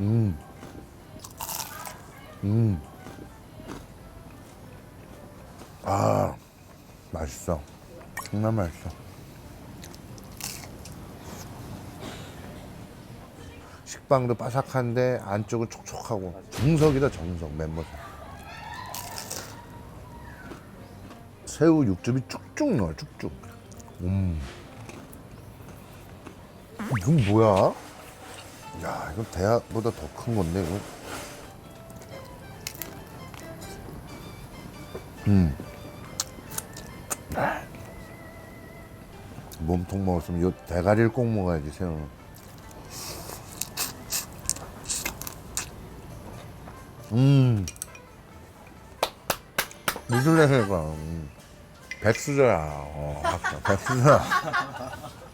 음. 음. 아, 맛있어. 정말 맛있어. 식빵도 바삭한데 안쪽은 촉촉하고 정석이다 정석 멤버들. 새우 육즙이 쭉쭉 넣어 쭉쭉. 음. 이건 뭐야? 야, 이거 대야보다 더 큰 건데, 이거. 음. 몸통 먹었으면 요 대가리를 꼭 먹어야지, 새우. 음. 미술래가 음. 백수저야. 어, 백수저야.